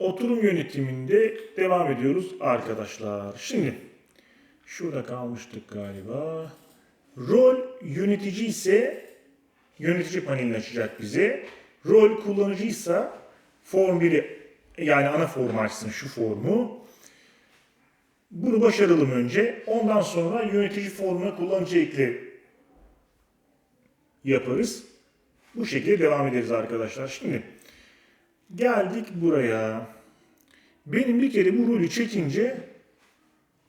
oturum yönetiminde devam ediyoruz arkadaşlar. Şimdi şurada kalmıştık galiba. Rol yönetici ise yönetici panelini açacak bize. Rol kullanıcıysa form 1'i yani ana formu açsın şu formu. Bunu başaralım önce. Ondan sonra yönetici formuna kullanıcı ekle yaparız. Bu şekilde devam ederiz arkadaşlar. Şimdi geldik buraya. Benim bir kere bu rolü çekince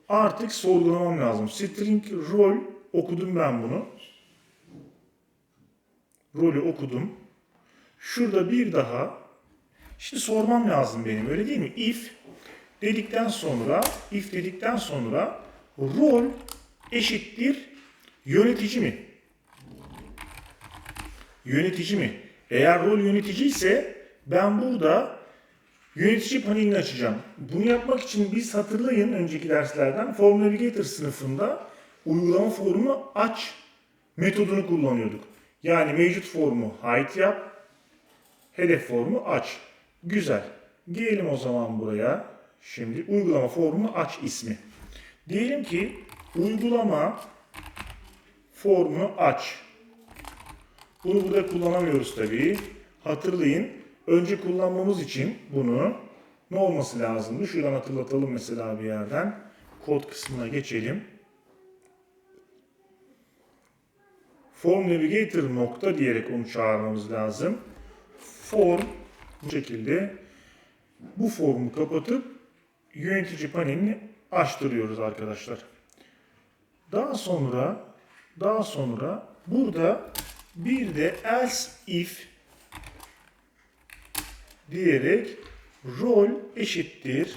artık sorgulamam lazım. String rol okudum ben bunu. Rolü okudum. Şurada bir daha şimdi sormam lazım benim öyle değil mi? If dedikten sonra if dedikten sonra rol eşittir yönetici mi? Yönetici mi? Eğer rol yönetici ise ben burada yönetici panelini açacağım. Bunu yapmak için biz hatırlayın önceki derslerden Form Navigator sınıfında uygulama formu aç metodunu kullanıyorduk. Yani mevcut formu hide yap, hedef formu aç. Güzel. Diyelim o zaman buraya. Şimdi uygulama formu aç ismi. Diyelim ki uygulama formu aç. Bunu burada kullanamıyoruz tabii. Hatırlayın. Önce kullanmamız için bunu ne olması lazımdı? Şuradan hatırlatalım mesela bir yerden. Kod kısmına geçelim. Form Navigator nokta diyerek onu çağırmamız lazım. Form bu şekilde bu formu kapatıp yönetici panelini açtırıyoruz arkadaşlar. Daha sonra daha sonra burada bir de else if diyerek rol eşittir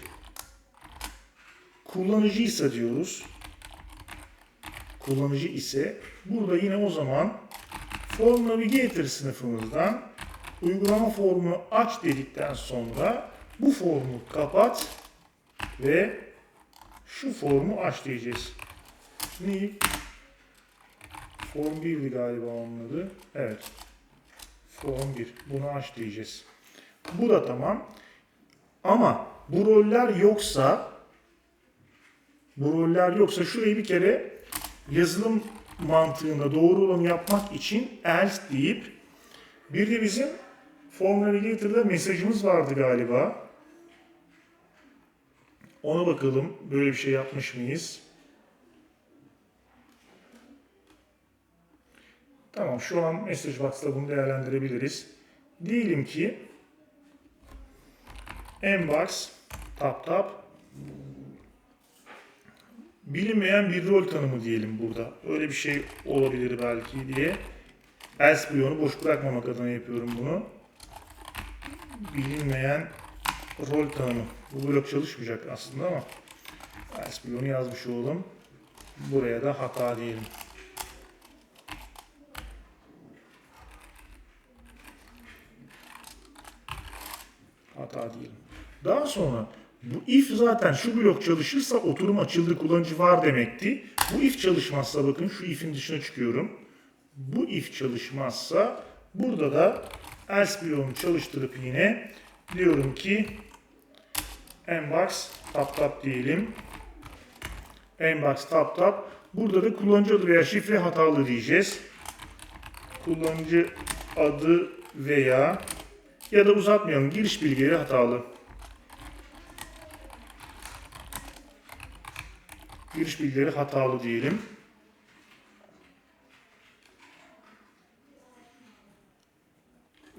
kullanıcıysa diyoruz. Kullanıcı ise burada yine o zaman Form Navigator sınıfımızdan uygulama formu aç dedikten sonra bu formu kapat ve şu formu aç diyeceğiz. New Form 1'di galiba onun adı. Evet. Form 1. Bunu aç diyeceğiz. Bu da tamam. Ama bu roller yoksa bu roller yoksa şurayı bir kere yazılım mantığında doğru olanı yapmak için else deyip bir de bizim Form Navigator'da mesajımız vardı galiba. Ona bakalım böyle bir şey yapmış mıyız? Tamam şu an Message Box'ta bunu değerlendirebiliriz. Diyelim ki Mbox tap tap bilinmeyen bir rol tanımı diyelim burada. Öyle bir şey olabilir belki diye. Else bloğunu boş bırakmamak adına yapıyorum bunu. Bilinmeyen rol tanımı. Bu blok çalışmayacak aslında ama else bloğunu yazmış olalım. Buraya da hata diyelim. Hata diyelim. Daha sonra bu if zaten şu blok çalışırsa oturum açıldı kullanıcı var demekti. Bu if çalışmazsa bakın şu if'in dışına çıkıyorum. Bu if çalışmazsa burada da else bloğunu çalıştırıp yine diyorum ki mbox tap tap diyelim. mbox tap tap. Burada da kullanıcı adı veya şifre hatalı diyeceğiz. Kullanıcı adı veya ya da uzatmayalım giriş bilgileri hatalı. Giriş bilgileri hatalı diyelim.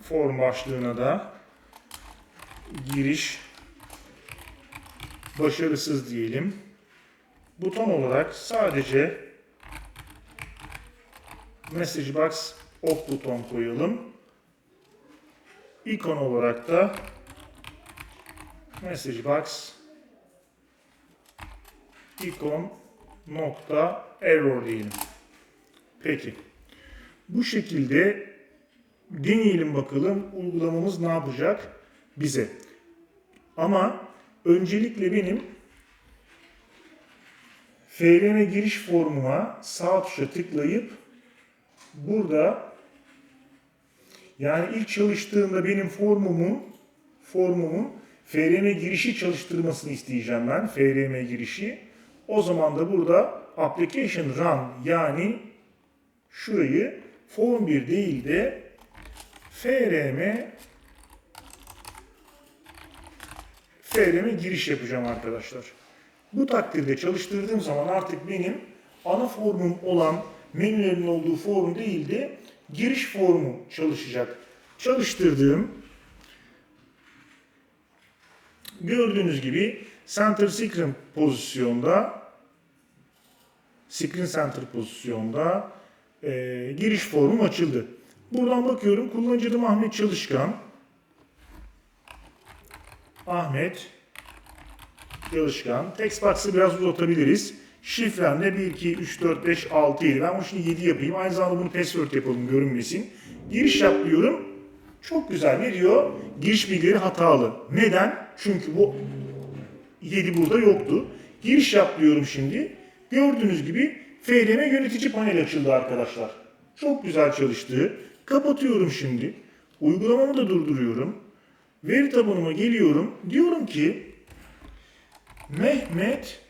Form başlığına da giriş başarısız diyelim. Buton olarak sadece message box off buton koyalım. İkon olarak da message box ikon nokta error diyelim. Peki. Bu şekilde deneyelim bakalım uygulamamız ne yapacak bize. Ama öncelikle benim FRM giriş formuma sağ tuşa tıklayıp burada yani ilk çalıştığımda benim formumun formumun FRM girişi çalıştırmasını isteyeceğim ben. FRM girişi. O zaman da burada application run yani şurayı form 1 değil de FRM FRM giriş yapacağım arkadaşlar. Bu takdirde çalıştırdığım zaman artık benim ana formum olan menülerin olduğu form değil de giriş formu çalışacak. Çalıştırdığım gördüğünüz gibi center screen pozisyonda screen center pozisyonda e, giriş formum açıldı. Buradan bakıyorum kullanıcı adım Ahmet Çalışkan. Ahmet Çalışkan. Text box'ı biraz uzatabiliriz. Şifrem de 1, 2, 3, 4, 5, 6, 7. Ben bunu şimdi 7 yapayım. Aynı zamanda bunu password yapalım görünmesin. Giriş yap diyorum. Çok güzel. Ne diyor? Giriş bilgileri hatalı. Neden? Çünkü bu 7 burada yoktu. Giriş yap diyorum şimdi. Gördüğünüz gibi FLM yönetici paneli açıldı arkadaşlar. Çok güzel çalıştı. Kapatıyorum şimdi. Uygulamamı da durduruyorum. Veri tabanıma geliyorum. Diyorum ki Mehmet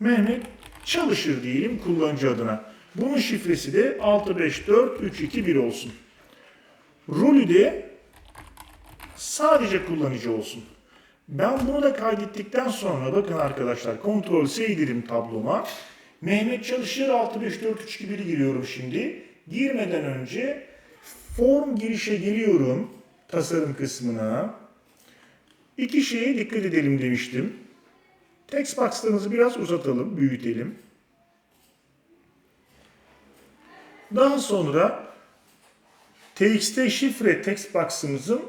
Mehmet çalışır diyelim kullanıcı adına. Bunun şifresi de 654321 olsun. Rolü de sadece kullanıcı olsun. Ben bunu da kaydettikten sonra bakın arkadaşlar Ctrl S dedim tabloma. Mehmet Çalışır 654321'i giriyorum şimdi. Girmeden önce form girişe geliyorum tasarım kısmına. İki şeye dikkat edelim demiştim. Text box'larınızı biraz uzatalım, büyütelim. Daha sonra TXT şifre text box'ımızın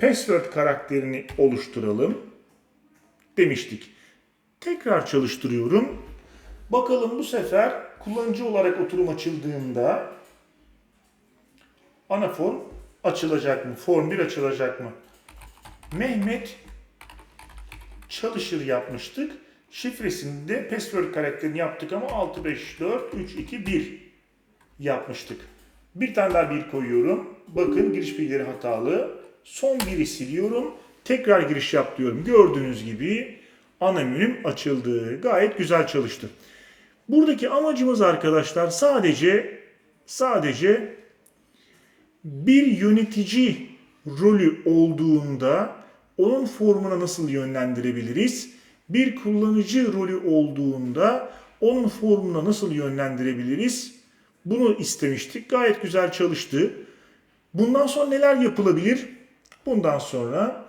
password karakterini oluşturalım demiştik. Tekrar çalıştırıyorum. Bakalım bu sefer kullanıcı olarak oturum açıldığında ana form açılacak mı? Form 1 açılacak mı? Mehmet çalışır yapmıştık. Şifresini de password karakterini yaptık ama 654321 yapmıştık. Bir tane daha bir koyuyorum. Bakın giriş bilgileri hatalı. Son biri siliyorum. Tekrar giriş yap diyorum. Gördüğünüz gibi ana menüm açıldı. Gayet güzel çalıştı. Buradaki amacımız arkadaşlar sadece sadece bir yönetici rolü olduğunda onun formuna nasıl yönlendirebiliriz? Bir kullanıcı rolü olduğunda onun formuna nasıl yönlendirebiliriz? Bunu istemiştik. Gayet güzel çalıştı. Bundan sonra neler yapılabilir? Bundan sonra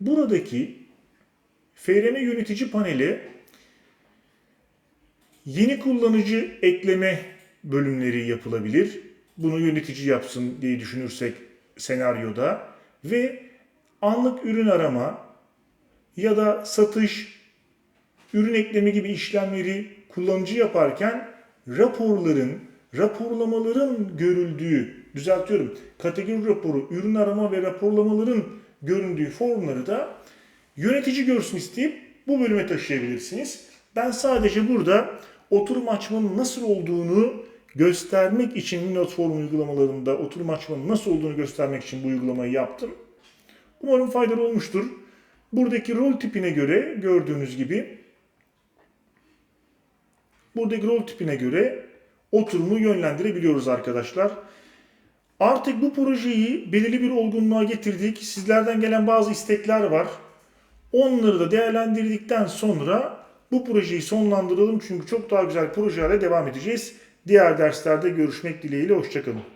buradaki FRM yönetici paneli yeni kullanıcı ekleme bölümleri yapılabilir. Bunu yönetici yapsın diye düşünürsek senaryoda ve anlık ürün arama ya da satış, ürün ekleme gibi işlemleri kullanıcı yaparken raporların, raporlamaların görüldüğü, düzeltiyorum, kategori raporu, ürün arama ve raporlamaların göründüğü formları da yönetici görsün isteyip bu bölüme taşıyabilirsiniz. Ben sadece burada oturum açmanın nasıl olduğunu göstermek için Windows Form uygulamalarında oturum açmanın nasıl olduğunu göstermek için bu uygulamayı yaptım. Umarım faydalı olmuştur. Buradaki rol tipine göre gördüğünüz gibi buradaki rol tipine göre oturumu yönlendirebiliyoruz arkadaşlar. Artık bu projeyi belirli bir olgunluğa getirdik. Sizlerden gelen bazı istekler var. Onları da değerlendirdikten sonra bu projeyi sonlandıralım. Çünkü çok daha güzel projelerle devam edeceğiz. Diğer derslerde görüşmek dileğiyle. Hoşçakalın.